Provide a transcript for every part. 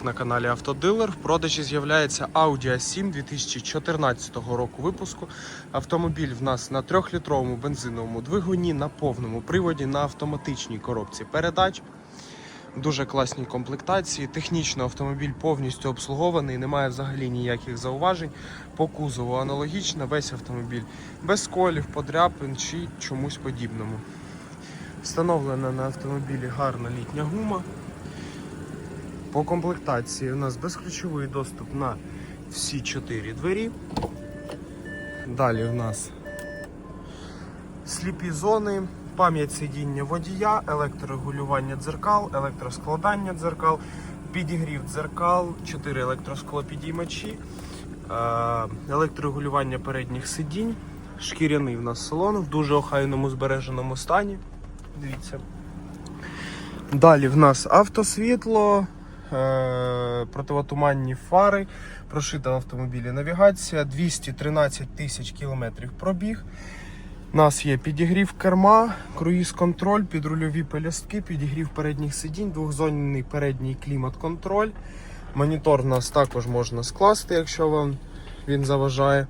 На каналі Автодилер в продажі з'являється Audi A7 2014 року випуску. Автомобіль в нас на 3-літровому бензиновому двигуні, на повному приводі, на автоматичній коробці передач. Дуже класній комплектації. Технічно автомобіль повністю обслугований, немає взагалі ніяких зауважень. По кузову аналогічно, весь автомобіль без колів, подряпин чи чомусь подібному. Встановлена на автомобілі гарна літня гума. По комплектації у нас безключовий доступ на всі чотири двері. Далі у нас сліпі зони, пам'ять сидіння водія, електрорегулювання дзеркал, електроскладання дзеркал, підігрів дзеркал, 4 електросклопідіймачі, е, електрорегулювання передніх сидінь, шкіряний в нас салон в дуже охайному збереженому стані. Дивіться. Далі в нас автосвітло, противотуманні фари, прошита в автомобілі навігація, 213 тисяч кілометрів пробіг. У нас є підігрів керма, круїз-контроль, підрульові пелюстки, підігрів передніх сидінь, двохзонний передній клімат-контроль. Монітор у нас також можна скласти, якщо вам він заважає.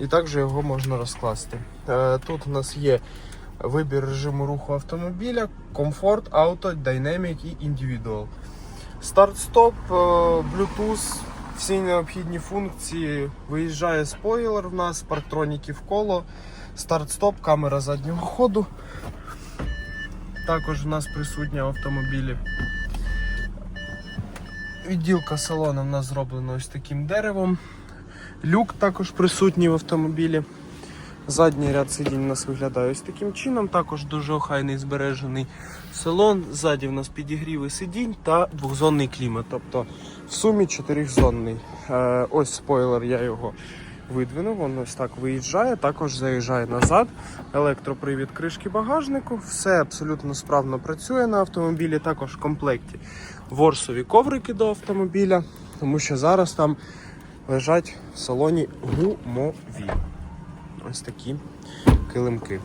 І також його можна розкласти. Е, Тут у нас є вибір режиму руху автомобіля, комфорт, авто, динамік і індивідуал. Старт-стоп, е, Bluetooth, всі необхідні функції. Виїжджає спойлер в нас, парктроніки в коло, старт-стоп, камера заднього ходу. Також в нас присутня в автомобілі. Відділка салону в нас зроблена ось таким деревом. Люк також присутній в автомобілі. Задній ряд сидінь у нас виглядає ось таким чином. Також дуже охайний збережений салон. Ззаді в нас підігріви сидінь та двохзонний клімат. Тобто в сумі чотирьохзонний. Е, ось спойлер, я його видвинув. Він ось так виїжджає, також заїжджає назад. Електропривід кришки багажнику. Все абсолютно справно працює на автомобілі. Також в комплекті ворсові коврики до автомобіля, тому що зараз там лежать в салоні гумові. Ось такі килимки.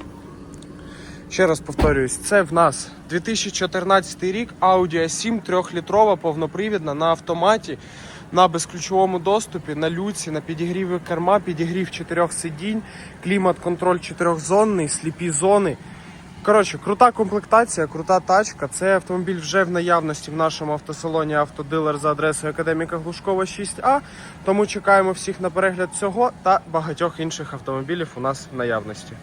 Ще раз повторююсь, це в нас 2014 рік Audi A7 трьохлітрова повнопривідна на автоматі, на безключовому доступі, на люці, на підігріві керма, підігрів чотирьох сидінь, клімат-контроль чотирьохзонний, сліпі зони. Коротше, крута комплектація, крута тачка. Це автомобіль вже в наявності в нашому автосалоні автодилер за адресою Академіка Глушкова 6А. Тому чекаємо всіх на перегляд цього та багатьох інших автомобілів у нас в наявності.